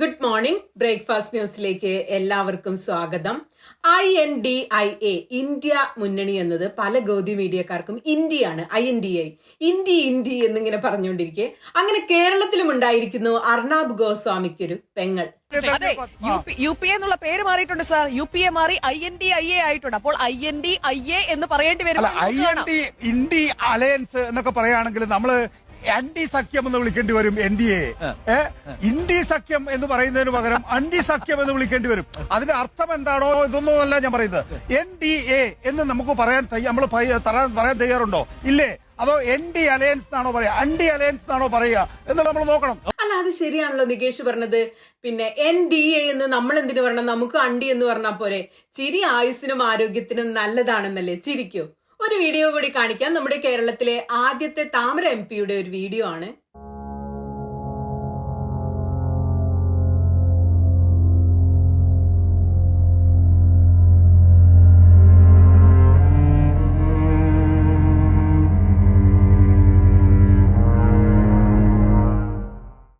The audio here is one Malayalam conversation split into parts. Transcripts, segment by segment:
ഗുഡ് മോർണിംഗ് ബ്രേക്ക്ഫാസ്റ്റ് ന്യൂസിലേക്ക് എല്ലാവർക്കും സ്വാഗതം. I N D I A India മുന്നണി എന്നത് പല ഗോതി മീഡിയക്കാർക്കും ഇന്ത്യയാണ് I N D I India India എന്നിങ്ങനെ പറഞ്ഞുകൊണ്ടിരിക്കെ. അങ്ങനെ കേരളത്തിലും ഉണ്ടായിരിക്കുന്നു അർണാബ് ഗോസ്വാമിക്കൊരു പെങ്ങൾ. അതെ U P U P A എന്നുള്ള പേര് മാറിയിട്ടുണ്ട് സാർ യു പി എ മാറി I N D I A ആയിട്ടുണ്ട്. അപ്പോൾ I N D I A എന്ന് പറയേണ്ടി വരും. അല്ല I N D India alliance എന്നൊക്കെ പറയുകയാണെങ്കിൽ നമ്മൾ ആന്റി സഖ്യം എന്ന് വിളിക്കേണ്ടി വരും എൻ ഡി എ ഇന്ത്യ സഖ്യം എന്ന് പറയുന്നതിന് പകരം അന്റി സഖ്യം എന്ന് വിളിക്കേണ്ടി വരും. അതിന്റെ അർത്ഥം എന്താണോ ഇതൊന്നും അല്ല ഞാൻ പറയുന്നത്. എൻ ഡി എ എന്ന് നമുക്ക് പറയാൻ നമ്മൾ പറയാൻ തയ്യാറുണ്ടോ? ഇല്ലേ? അതോ എൻ ഡി അലയൻസ് എന്നാണോ പറയാ അണ്ടി അലയൻസ് എന്നാണോ പറയുക? എന്ന് നമ്മൾ നോക്കണം. അല്ല അത് ശരിയാണല്ലോ നികേഷ് പറഞ്ഞത്. പിന്നെ എൻ ഡി എ എന്ന് നമ്മൾ എന്തിനു പറയണം നമുക്ക് അണ്ടി എന്ന് പറഞ്ഞാൽ പോരെ. ചിരി ആയുസിനും ആരോഗ്യത്തിനും നല്ലതാണെന്നല്ലേ? ചിരിക്കൂ. ഒരു വീഡിയോ കൂടി കാണിക്കാം. നമ്മുടെ കേരളത്തിലെ ആദ്യത്തെ താമര എം പിയുടെ ഒരു വീഡിയോ ആണ്.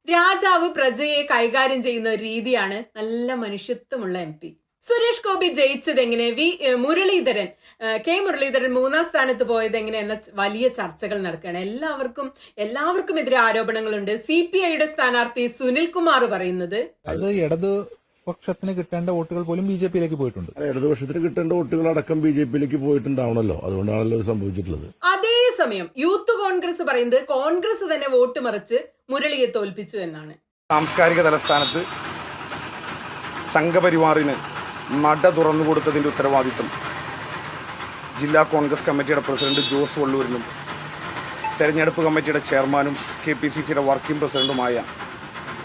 രാജാവ് പ്രജയെ കൈകാര്യം ചെയ്യുന്ന ഒരു രീതിയാണ് നല്ല മനുഷ്യത്വമുള്ള എം പി സുരേഷ് ഗോപി ജയിച്ചത് എങ്ങനെ? വി മുരളീധരൻ. കെ മുരളീധരൻ മൂന്നാം സ്ഥാനത്ത് പോയത് എങ്ങനെ എന്ന വലിയ ചർച്ചകൾ നടക്കുകയാണ്. എല്ലാവർക്കും എല്ലാവർക്കും എതിരെ ആരോപണങ്ങളുണ്ട്. സി പി ഐയുടെ സ്ഥാനാർത്ഥി സുനിൽ കുമാർ പറയുന്നത്? അത് ഇടത് പക്ഷത്തിന് കിട്ടേണ്ട വോട്ടുകൾ പോലും ബി ജെ പിയിലേക്ക് പോയിട്ടുണ്ട്. ഇടതുപക്ഷത്തിന് കിട്ടേണ്ട വോട്ടുകൾ അടക്കം ബി ജെ പിയിലേക്ക് പോയിട്ടുണ്ടാവണല്ലോ. അതുകൊണ്ടാണല്ലോ സംഭവിച്ചിട്ടുള്ളത്. അതേസമയം യൂത്ത് കോൺഗ്രസ് പറയുന്നത് കോൺഗ്രസ് തന്നെ വോട്ട് മറിച്ച് മുരളിയെ തോൽപ്പിച്ചു എന്നാണ്. സാംസ്കാരിക തലസ്ഥാനത്ത് സംഘപരിവാറിന് നട തുറന്നു കൊടുത്തതിന്റെ ഉത്തരവാദിത്വം ജില്ലാ കോൺഗ്രസ് കമ്മിറ്റിയുടെ പ്രസിഡന്റ് ജോസ് വള്ളൂരിനും തെരഞ്ഞെടുപ്പ് കമ്മിറ്റിയുടെ ചെയർമാനും കെ പി സി സിയുടെ വർക്കിംഗ് പ്രസിഡന്റുമായ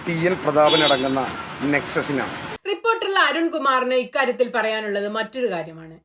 ടി എൻ പ്രതാപൻ അടങ്ങുന്ന നെക്സസിനാണ്. റിപ്പോർട്ടറിൽ അരുൺകുമാറിന് ഇക്കാര്യത്തിൽ പറയാനുള്ളത് മറ്റൊരു കാര്യമാണ്.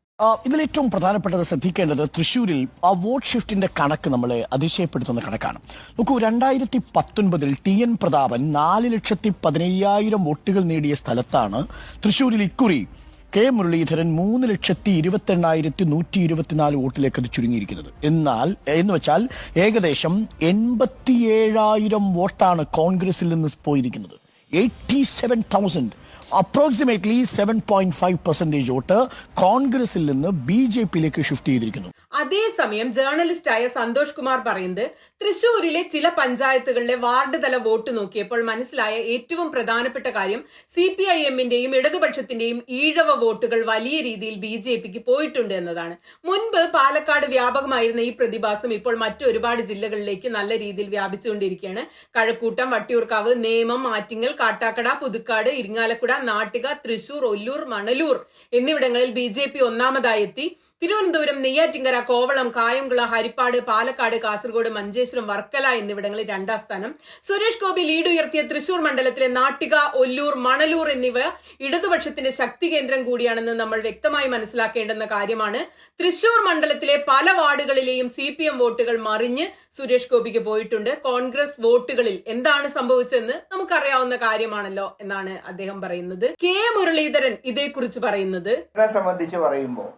ഇതിൽ ഏറ്റവും പ്രധാനപ്പെട്ടത് ശ്രദ്ധിക്കേണ്ടത് തൃശ്ശൂരിൽ ആ വോട്ട് ഷിഫ്റ്റിന്റെ കണക്ക് നമ്മളെ അതിശയപ്പെടുത്തുന്ന കണക്കാണ്. നോക്കൂ രണ്ടായിരത്തി പത്തൊൻപതിൽ ടി എൻ പ്രതാപൻ നാല് ലക്ഷത്തി പതിനയ്യായിരം വോട്ടുകൾ നേടിയ സ്ഥലത്താണ് തൃശ്ശൂരിൽ ഇക്കുറി കെ മുരളീധരൻ മൂന്ന് ലക്ഷത്തി ഇരുപത്തി എണ്ണായിരത്തി നൂറ്റി ഇരുപത്തിനാല് വോട്ടിലേക്ക് അത് ചുരുങ്ങിയിരിക്കുന്നത്. എന്നാൽ എന്ന് വെച്ചാൽ ഏകദേശം എൺപത്തിയേഴായിരം വോട്ടാണ് കോൺഗ്രസിൽ നിന്ന് പോയിരിക്കുന്നത്. Eighty seven thousand approximately seven point five percentage vote കോൺഗ്രസിൽ നിന്ന് ബി ജെ പിയിലേക്ക് ഷിഫ്റ്റ് ചെയ്തിരിക്കുന്നു. അതേസമയം ജേർണലിസ്റ്റായ സന്തോഷ് കുമാർ പറയുന്നത് തൃശൂരിലെ ചില പഞ്ചായത്തുകളിലെ വാർഡ് തല വോട്ട് നോക്കിയപ്പോൾ മനസ്സിലായ ഏറ്റവും പ്രധാനപ്പെട്ട കാര്യം സി പി ഐ എമ്മിന്റെയും ഇടതുപക്ഷത്തിന്റെയും ഈഴവ വോട്ടുകൾ വലിയ രീതിയിൽ ബി ജെ പിക്ക് പോയിട്ടുണ്ട് എന്നതാണ്. മുൻപ് പാലക്കാട് വ്യാപകമായിരുന്ന ഈ പ്രതിഭാസം ഇപ്പോൾ മറ്റൊരുപാട് ജില്ലകളിലേക്ക് നല്ല രീതിയിൽ വ്യാപിച്ചുകൊണ്ടിരിക്കുകയാണ്. കഴക്കൂട്ടം വട്ടിയൂർക്കാവ് നേമം ആറ്റിങ്ങൽ കാട്ടാക്കട പുതുക്കാട് ഇരിങ്ങാലക്കുട നാട്ടിക തൃശൂർ ഒല്ലൂർ മണലൂർ എന്നിവിടങ്ങളിൽ ബി ജെ പി ഒന്നാമതായി എത്തി തിരുവനന്തപുരം നെയ്യാറ്റിങ്കര കോവളം കായംകുള ഹരിപ്പാട് പാലക്കാട് കാസർഗോഡ് മഞ്ചേശ്വരം വർക്കല എന്നിവിടങ്ങളിൽ രണ്ടാം സ്ഥാനം. സുരേഷ് ഗോപി ലീഡ് ഉയർത്തിയ തൃശൂർ മണ്ഡലത്തിലെ നാട്ടിക ഒല്ലൂർ മണലൂർ എന്നിവ ഇടതുപക്ഷത്തിന്റെ ശക്തി കേന്ദ്രം കൂടിയാണെന്ന് നമ്മൾ വ്യക്തമായി മനസ്സിലാക്കേണ്ടുന്ന കാര്യമാണ്. തൃശൂർ മണ്ഡലത്തിലെ പല വാർഡുകളിലെയും സി പി എം വോട്ടുകൾ മറിഞ്ഞ് സുരേഷ് ഗോപിക്ക് പോയിട്ടുണ്ട്. കോൺഗ്രസ് വോട്ടുകളിൽ എന്താണ് സംഭവിച്ചതെന്ന് നമുക്കറിയാവുന്ന കാര്യമാണല്ലോ എന്നാണ് അദ്ദേഹം പറയുന്നത്. കെ മുരളീധരൻ ഇതേക്കുറിച്ച് പറയുന്നത്. സംബന്ധിച്ച് പറയുമ്പോൾ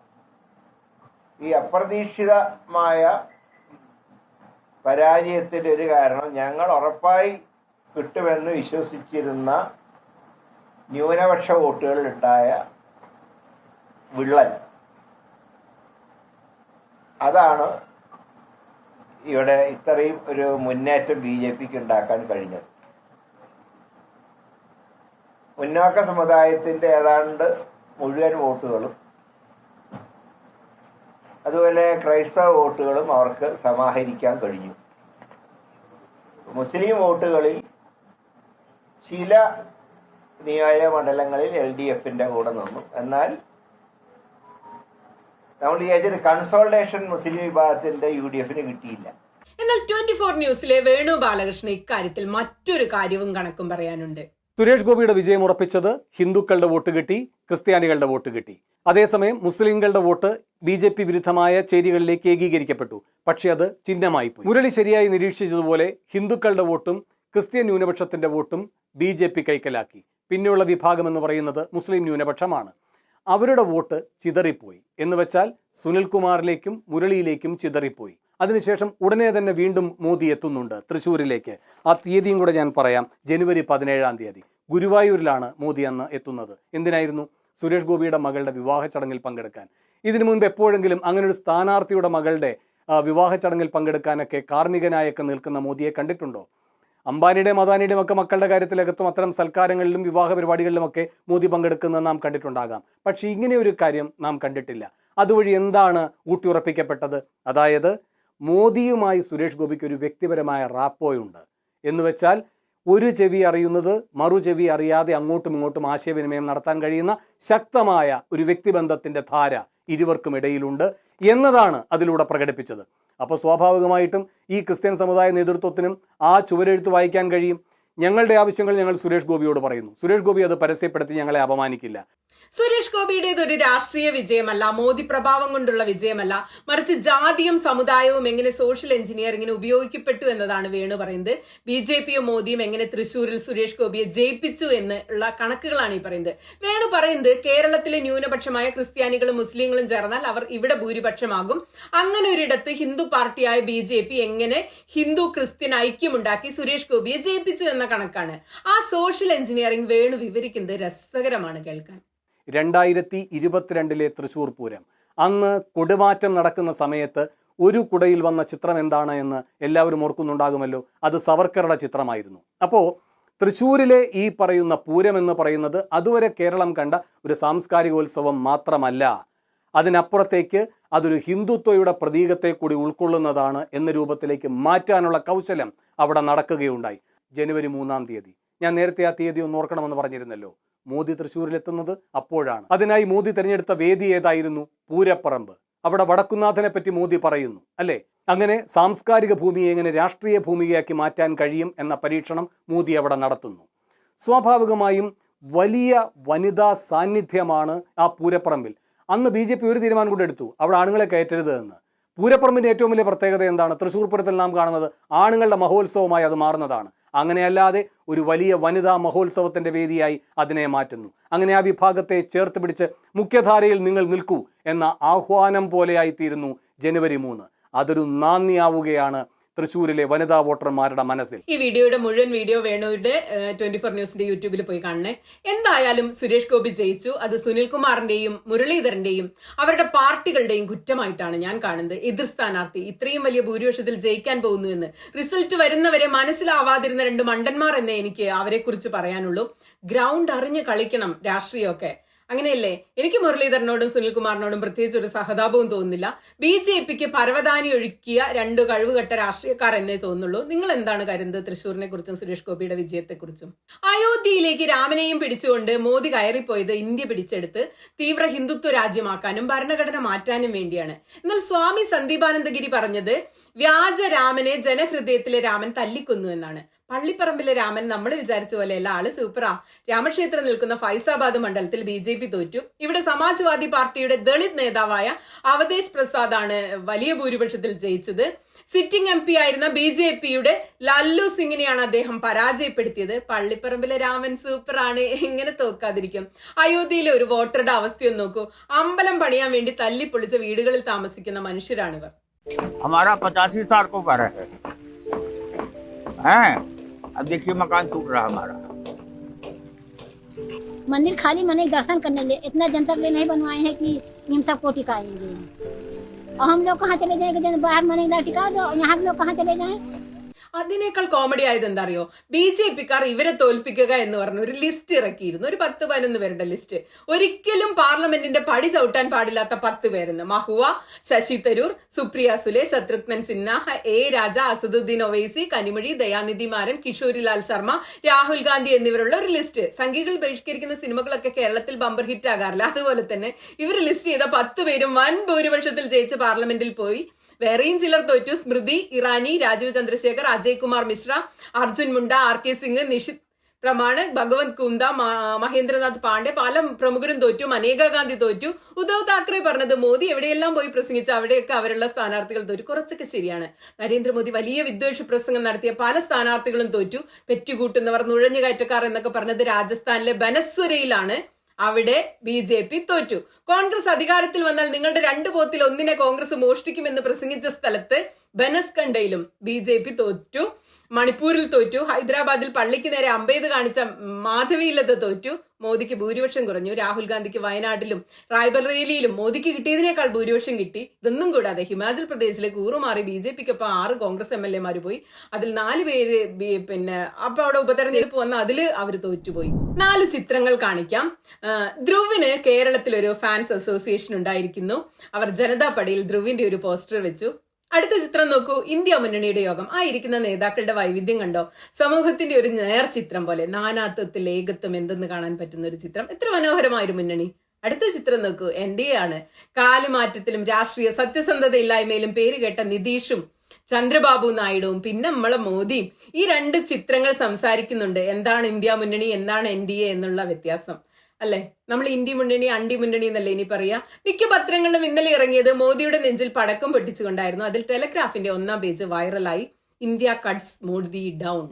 ഈ അപ്രതീക്ഷിതമായ പരാജയത്തിന്റെ ഒരു കാരണം ഞങ്ങൾ ഉറപ്പായി കിട്ടുമെന്ന് വിശ്വസിച്ചിരുന്ന ന്യൂനപക്ഷ വോട്ടുകളിലുണ്ടായ വിള്ളൽ. അതാണ് ഇവിടെ ഇത്രയും ഒരു മുന്നേറ്റം ബി ജെ പിക്ക് ഉണ്ടാക്കാൻ കഴിഞ്ഞത്. മുന്നോക്ക സമുദായത്തിന്റെ ഏതാണ്ട് മുഴുവൻ വോട്ടുകളും അതുപോലെ ക്രൈസ്തവ വോട്ടുകളും അവർക്ക് സമാഹരിക്കാൻ കഴിഞ്ഞു. മുസ്ലിം വോട്ടുകളിൽ ചില നിയോജക മണ്ഡലങ്ങളിൽ എൽ ഡി എഫിന്റെ കൂടെ നിന്നു. എന്നാൽ നമ്മൾ വിചാരിച്ചൊരു കൺസോൾട്ടേഷൻ മുസ്ലിം വിഭാഗത്തിന്റെ യു ഡി എഫിന് കിട്ടിയില്ല. എന്നാൽ ട്വന്റി ഫോർ ന്യൂസിലെ വേണു ബാലകൃഷ്ണൻ ഇക്കാര്യത്തിൽ മറ്റൊരു കാര്യവും കണക്കും പറയാനുണ്ട്. സുരേഷ് ഗോപിയുടെ വിജയം ഉറപ്പിച്ചത് ഹിന്ദുക്കളുടെ വോട്ട് കിട്ടി ക്രിസ്ത്യാനികളുടെ വോട്ട് കിട്ടി. അതേസമയം മുസ്ലിങ്ങളുടെ വോട്ട് ബി ജെ പി വിരുദ്ധമായ ചേരികളിലേക്ക് ഏകീകരിക്കപ്പെട്ടു. പക്ഷേ അത് ചിഹ്നമായി പോയി. മുരളി ശരിയായി നിരീക്ഷിച്ചതുപോലെ ഹിന്ദുക്കളുടെ വോട്ടും ക്രിസ്ത്യൻ ന്യൂനപക്ഷത്തിന്റെ വോട്ടും ബി ജെ പി കൈക്കലാക്കി. പിന്നെയുള്ള വിഭാഗം എന്ന് പറയുന്നത് മുസ്ലിം ന്യൂനപക്ഷമാണ്. അവരുടെ വോട്ട് ചിതറിപ്പോയി. എന്ന് വെച്ചാൽ സുനിൽകുമാറിലേക്കും മുരളിയിലേക്കും ചിതറിപ്പോയി. അതിനുശേഷം ഉടനെ തന്നെ വീണ്ടും മോദി എത്തുന്നുണ്ട് തൃശ്ശൂരിലേക്ക്. ആ തീയതിയും കൂടെ ഞാൻ പറയാം ജനുവരി പതിനേഴാം തീയതി. ഗുരുവായൂരിലാണ് മോദി അന്ന് എത്തുന്നത്. എന്തിനായിരുന്നു? സുരേഷ് ഗോപിയുടെ മകളുടെ വിവാഹ ചടങ്ങിൽ പങ്കെടുക്കാൻ. ഇതിനു മുൻപ് എപ്പോഴെങ്കിലും അങ്ങനെ ഒരു സ്ഥാനാർത്ഥിയുടെ മകളുടെ വിവാഹ ചടങ്ങിൽ പങ്കെടുക്കാനൊക്കെ കാർമ്മികനായൊക്കെ നിൽക്കുന്ന മോദിയെ കണ്ടിട്ടുണ്ടോ? അംബാനിയുടെയും അദാനിയുടെയും ഒക്കെ മക്കളുടെ കാര്യത്തിലകത്തും അത്തരം സൽക്കാരങ്ങളിലും വിവാഹ പരിപാടികളിലുമൊക്കെ മോദി പങ്കെടുക്കുന്നത് നാം കണ്ടിട്ടുണ്ടാകാം. പക്ഷേ ഇങ്ങനെ ഒരു കാര്യം നാം കണ്ടിട്ടില്ല. അതുവഴി എന്താണ് ഊട്ടിയുറപ്പിക്കപ്പെട്ടത്? അതായത് മോദിയുമായി സുരേഷ് ഗോപിക്ക് ഒരു വ്യക്തിപരമായ റാപ്പോയുണ്ട്. എന്ന് വെച്ചാൽ ഒരു ചെവി അറിയുന്നത് മറു ചെവി അറിയാതെ അങ്ങോട്ടും ഇങ്ങോട്ടും ആശയവിനിമയം നടത്താൻ കഴിയുന്ന ശക്തമായ ഒരു വ്യക്തിബന്ധത്തിന്റെ ധാര ഇരുവർക്കും ഇടയിലുണ്ട് എന്നതാണ് അതിലൂടെ പ്രകടിപ്പിച്ചത്. അപ്പോൾ സ്വാഭാവികമായിട്ടും ഈ ക്രിസ്ത്യൻ സമുദായ നേതൃത്വത്തിനും ആ ചുവരെഴുത്ത് വായിക്കാൻ കഴിയും. ഞങ്ങളുടെ ആവശ്യങ്ങൾ ഞങ്ങൾ സുരേഷ് ഗോപിയോട് പറയുന്നു. സുരേഷ് ഗോപി അത് പരസ്യപ്പെടുത്തി ഞങ്ങളെ അപമാനിക്കില്ല. സുരേഷ് ഗോപിയുടേത് ഒരു രാഷ്ട്രീയ വിജയമല്ല മോദി പ്രഭാവം കൊണ്ടുള്ള വിജയമല്ല മറിച്ച് ജാതിയും സമുദായവും എങ്ങനെ സോഷ്യൽ എഞ്ചിനീയറിംഗിന് ഉപയോഗിക്കപ്പെട്ടു എന്നതാണ് വേണു പറയുന്നത്. ബി ജെ പിയും മോദിയും എങ്ങനെ തൃശൂരിൽ സുരേഷ് ഗോപിയെ ജയിപ്പിച്ചു എന്ന് ഉള്ള കണക്കുകളാണ് ഈ പറയുന്നത്. വേണു പറയുന്നത് കേരളത്തിലെ ന്യൂനപക്ഷമായ ക്രിസ്ത്യാനികളും മുസ്ലിങ്ങളും ചേർന്നാൽ അവർ ഇവിടെ ഭൂരിപക്ഷമാകും. അങ്ങനെ ഒരിടത്ത് ഹിന്ദു പാർട്ടിയായ ബി ജെ പി എങ്ങനെ ഹിന്ദു ക്രിസ്ത്യൻ ഐക്യമുണ്ടാക്കി സുരേഷ് ഗോപിയെ ജയിപ്പിച്ചു എന്ന കണക്കാണ്. ആ സോഷ്യൽ എഞ്ചിനീയറിംഗ് വേണു വിവരിക്കുന്നത് രസകരമാണ് കേൾക്കാൻ. രണ്ടായിരത്തി ഇരുപത്തിരണ്ടിലെ തൃശ്ശൂർ പൂരം. അന്ന് കൊടുമാറ്റം നടക്കുന്ന സമയത്ത് ഒരു കുടയിൽ വന്ന ചിത്രം എന്താണ് എന്ന് എല്ലാവരും ഓർക്കുന്നുണ്ടാകുമല്ലോ. അത് സവർക്കറുടെ ചിത്രമായിരുന്നു. അപ്പോൾ തൃശ്ശൂരിലെ ഈ പറയുന്ന പൂരം എന്ന് പറയുന്നത് അതുവരെ കേരളം കണ്ട ഒരു സാംസ്കാരികോത്സവം മാത്രമല്ല. അതിനപ്പുറത്തേക്ക് അതൊരു ഹിന്ദുത്വയുടെ പ്രതീകത്തെ കൂടി ഉൾക്കൊള്ളുന്നതാണ് എന്ന രൂപത്തിലേക്ക് മാറ്റാനുള്ള കൗശലം അവിടെ നടക്കുകയുണ്ടായി ജനുവരി മൂന്നാം തീയതി. ഞാൻ നേരത്തെ ആ തീയതി ഒന്ന് ഓർക്കണമെന്ന് പറഞ്ഞിരുന്നല്ലോ. മോദി തൃശ്ശൂരിലെത്തുന്നത് അപ്പോഴാണ്. അതിനായി മോദി തിരഞ്ഞെടുത്ത വേദി ഏതായിരുന്നു? പൂരപ്പറമ്പ്. അവിടെ വടക്കുന്നാഥനെ പറ്റി മോദി പറയുന്നു അല്ലേ? അങ്ങനെ സാംസ്കാരിക ഭൂമിയെ എങ്ങനെ രാഷ്ട്രീയ ഭൂമികയാക്കി മാറ്റാൻ കഴിയും എന്ന പരീക്ഷണം മോദി അവിടെ നടത്തുന്നു. സ്വാഭാവികമായും വലിയ വനിതാ സാന്നിധ്യമാണ് ആ പൂരപ്പറമ്പിൽ. അന്ന് ബി ജെ പി ഒരു തീരുമാനം കൂടെ എടുത്തു അവിടെ ആണുങ്ങളെ കയറ്റരുത് എന്ന്. പൂരപ്പറമ്പിന്റെ ഏറ്റവും വലിയ പ്രത്യേകത എന്താണ്? തൃശ്ശൂർ പൂരത്തിൽ നാം കാണുന്നത് ആണുങ്ങളുടെ മഹോത്സവമായി അത് മാറുന്നതാണ്. അങ്ങനെയല്ലാതെ ഒരു വലിയ വനിതാ മഹോത്സവത്തിന്റെ വേദിയായി അതിനെ മാറ്റുന്നു. അങ്ങനെ ആ വിഭാഗത്തെ ചേർത്ത് പിടിച്ച് മുഖ്യധാരയിൽ നിങ്ങൾ നിൽക്കൂ എന്ന ആഹ്വാനം പോലെയായിത്തീരുന്നു ജനുവരി മൂന്ന്. അതൊരു നാന്ദിയാവുകയാണ് തൃശ്ശൂരിലെ വനിതാ വോട്ടർമാരുടെ മനസ്സിൽ. ഈ വീഡിയോയുടെ മുഴുവൻ വീഡിയോ വേണുവിന്റെ ട്വന്റി ഫോർ ന്യൂസിന്റെ യൂട്യൂബിൽ പോയി കാണണേ. എന്തായാലും സുരേഷ് ഗോപി ജയിച്ചു. അത് സുനിൽകുമാറിന്റെയും മുരളീധരന്റെയും അവരുടെ പാർട്ടികളുടെയും കുറ്റമായിട്ടാണ് ഞാൻ കാണുന്നത്. എതിർ സ്ഥാനാർത്ഥി ഇത്രയും വലിയ ഭൂരിപക്ഷത്തിൽ ജയിക്കാൻ പോകുന്നു എന്ന്. റിസൾട്ട് വരുന്നവരെ മനസ്സിലാവാതിരുന്ന രണ്ട് മണ്ടന്മാർ എന്നേ എനിക്ക് അവരെ കുറിച്ച് പറയാനുള്ളൂ. ഗ്രൗണ്ട് അറിഞ്ഞ് കളിക്കണം രാഷ്ട്രീയമൊക്കെ. അങ്ങനെയല്ലേ? എനിക്ക് മുരളീധരനോടും സുനിൽകുമാറിനോടും പ്രത്യേകിച്ച് ഒരു സഹതാപവും തോന്നുന്നില്ല. ബി ജെ പിക്ക് പരവതാനി ഒഴുക്കിയ രണ്ട് കഴിവുകെട്ട രാഷ്ട്രീയക്കാർ എന്നേ തോന്നുള്ളൂ. നിങ്ങൾ എന്താണ് കരുതുന്നത് തൃശ്ശൂരിനെ കുറിച്ചും സുരേഷ് ഗോപിയുടെ വിജയത്തെക്കുറിച്ചും? അയോധ്യയിലേക്ക് രാമനെയും പിടിച്ചുകൊണ്ട് മോദി കയറിപ്പോയത് ഇന്ത്യ പിടിച്ചെടുത്ത് തീവ്ര ഹിന്ദുത്വ രാജ്യമാക്കാനും ഭരണഘടന മാറ്റാനും വേണ്ടിയാണ്. എന്നാൽ സ്വാമി സന്ദീപാനന്ദഗിരി പറഞ്ഞത് വ്യാജ രാമനെ ജനഹൃദയത്തിലെ രാമൻ തല്ലിക്കൊന്നു എന്നാണ്. പള്ളിപ്പറമ്പിലെ രാമൻ നമ്മൾ വിചാരിച്ച പോലെയല്ല ആൾ സൂപ്പറാ രാമക്ഷേത്രം നിൽക്കുന്ന ഫൈസാബാദ് മണ്ഡലത്തിൽ ബി ജെ പി തോറ്റു. ഇവിടെ സമാജ്വാദി പാർട്ടിയുടെ ദളിത് നേതാവായ അവതേശ് പ്രസാദ് ആണ് വലിയ ഭൂരിപക്ഷത്തിൽ ജയിച്ചത്. സിറ്റിംഗ് എം പി ആയിരുന്ന ബി ജെ പിയുടെ ലല്ലു സിംഗിനെയാണ് അദ്ദേഹം പരാജയപ്പെടുത്തിയത്. പള്ളിപ്പറമ്പിലെ രാമൻ സൂപ്പറാണ് എങ്ങനെ തോക്കാതിരിക്കും. അയോധ്യയിലെ ഒരു വോട്ടറുടെ അവസ്ഥയൊന്ന് നോക്കൂ. അമ്പലം പണിയാൻ വേണ്ടി തല്ലിപ്പൊളിച്ച വീടുകളിൽ താമസിക്കുന്ന മനുഷ്യരാണിവർ. हमारा पचासी साल को घर है। हैं? अब देखिए मकान टूट रहा हमारा। मंदिर खाली मने दर्शन करने लिए इतना जनता के नहीं बनवाए हैं कि हम सबको टिकाएँगे। और हम लोग कहाँ चले जाएँगे? बाहर मने टिका दो यहाँ के लोग कहाँ चले जाएँ? അതിനേക്കാൾ കോമഡി ആയത് എന്താ അറിയോ ബി ജെ പിക്കാർ ഇവരെ തോൽപ്പിക്കുക എന്ന് പറഞ്ഞ ഒരു ലിസ്റ്റ് ഇറക്കിയിരുന്നു. ഒരു പത്ത് പതിനൊന്ന് പേരുടെ ലിസ്റ്റ് ഒരിക്കലും പാർലമെന്റിന്റെ പടി ചവിട്ടാൻ പാടില്ലാത്ത പത്ത് പേരെന്ന്. മഹുവ ശശി തരൂർ സുപ്രിയ സുലെ ശത്രുഘ്നൻ സിൻഹ എ. രാജ അസദുദ്ദീൻ ഒവൈസി കനിമൊഴി ദയാനിധി മാരൻ കിഷോരിലാൽ ശർമ്മ രാഹുൽ ഗാന്ധി എന്നിവരുള്ള ഒരു ലിസ്റ്റ് സംഘികൾ ബഹിഷ്കരിക്കുന്ന സിനിമകളൊക്കെ കേരളത്തിൽ ബമ്പർ ഹിറ്റ് ആകാറില്ല. അതുപോലെ തന്നെ ഇവർ ലിസ്റ്റ് ചെയ്ത പത്ത് പേരും വൻ ഭൂരിപക്ഷത്തിൽ ജയിച്ച് പാർലമെന്റിൽ പോയി. വേറെയും ചിലർ തോറ്റു. സ്മൃതി ഇറാനി രാജീവ് ചന്ദ്രശേഖർ അജയ് കുമാർ മിശ്ര അർജുൻ മുണ്ട ആർ കെ സിംഗ് നിഷിത് പ്രമാണ് ഭഗവത് കുന്ദ മഹേന്ദ്രനാഥ് പാണ്ഡെ പല പ്രമുഖരും തോറ്റു മനേക ഗാന്ധി തോറ്റു. ഉദ്ധവ് താക്കറെ പറഞ്ഞത് മോദി എവിടെയെല്ലാം പോയി പ്രസംഗിച്ചു അവിടെയൊക്കെ അവരുള്ള സ്ഥാനാർത്ഥികൾ തോറ്റു. കുറച്ചൊക്കെ ശരിയാണ്. നരേന്ദ്രമോദി വലിയ വിദ്വേഷ പ്രസംഗം നടത്തിയ പല സ്ഥാനാർത്ഥികളും തോറ്റു. പെറ്റുകൂട്ടുന്നവർ നുഴഞ്ഞുകയറ്റക്കാർ എന്നൊക്കെ പറഞ്ഞത് രാജസ്ഥാനിലെ ബനസ്വരയിലാണ്. അവിടെ ബി ജെ പി തോറ്റു. കോൺഗ്രസ് അധികാരത്തിൽ വന്നാൽ നിങ്ങളുടെ രണ്ട് പോത്തിൽ ഒന്നിനെ കോൺഗ്രസ് മോഷ്ടിക്കുമെന്ന് പ്രസംഗിച്ച സ്ഥലത്ത് ബനസ്കണ്ടയിലും ബി ജെ പി തോറ്റു. മണിപ്പൂരിൽ തോറ്റു. ഹൈദരാബാദിൽ പള്ളിക്ക് നേരെ അമ്പെയ്ത് കാണിച്ച മാധവിയില്ലത്ത് തോറ്റു. മോദിക്ക് ഭൂരിപക്ഷം കുറഞ്ഞു. രാഹുൽ ഗാന്ധിക്ക് വയനാട്ടിലും റായ്ബറേലിയിലും മോദിക്ക് കിട്ടിയതിനേക്കാൾ ഭൂരിപക്ഷം കിട്ടി. ഇതൊന്നും കൂടാതെ ഹിമാചൽ പ്രദേശിലെ കൂറുമാറി ബി ജെ പിക്കൊപ്പം ആറ് കോൺഗ്രസ് എം എൽ എമാർ പോയി. അതിൽ നാല് പേര് പിന്നെ അപ്പൊ അവിടെ ഉപതെരഞ്ഞെടുപ്പ് വന്ന അതിൽ അവർ തോറ്റുപോയി. നാല് ചിത്രങ്ങൾ കാണിക്കാം. ധ്രുവിന് കേരളത്തിൽ ഒരു ഫാൻസ് അസോസിയേഷൻ ഉണ്ടായിരിക്കുന്നു. അവർ ജനതാ പടിയിൽ ധ്രുവിന്റെ ഒരു പോസ്റ്റർ വെച്ചു. അടുത്ത ചിത്രം നോക്കൂ. ഇന്ത്യ മുന്നണിയുടെ യോഗം. ആ ഇരിക്കുന്ന നേതാക്കളുടെ വൈവിധ്യം കണ്ടോ? സമൂഹത്തിന്റെ ഒരു നേർ ചിത്രം പോലെ നാനാത്വത്തിൽ ഏകത്വം എന്തെന്ന് കാണാൻ പറ്റുന്ന ഒരു ചിത്രം. എത്ര മനോഹരമായ ഒരു മുന്നണി. അടുത്ത ചിത്രം നോക്കൂ. എൻ ഡി എ ആണ് കാലുമാറ്റത്തിലും രാഷ്ട്രീയ സത്യസന്ധതയില്ലായ്മയിലും പേര് കേട്ട നിതീഷും ചന്ദ്രബാബു നായിഡുവും പിന്നെ നമ്മളെ മോദിയും ഈ രണ്ട് ചിത്രങ്ങൾ സംസാരിക്കുന്നുണ്ട്. എന്താണ് ഇന്ത്യ മുന്നണി എന്താണ് എൻ ഡി എ എന്നുള്ള വ്യത്യാസം. അല്ലെ? നമ്മൾ ഇന്ത്യ മുന്നണി അണ്ടി മുന്നണി എന്നല്ലേ ഇനി പറയാ? മിക്ക പത്രങ്ങളിലും ഇന്നലെ ഇറങ്ങിയത് മോദിയുടെ നെഞ്ചിൽ പടക്കം പൊട്ടിച്ചുകൊണ്ടായിരുന്നു. അതിൽ ടെലഗ്രാഫിന്റെ ഒന്നാം പേജ് വൈറലായി. India cuts Modi down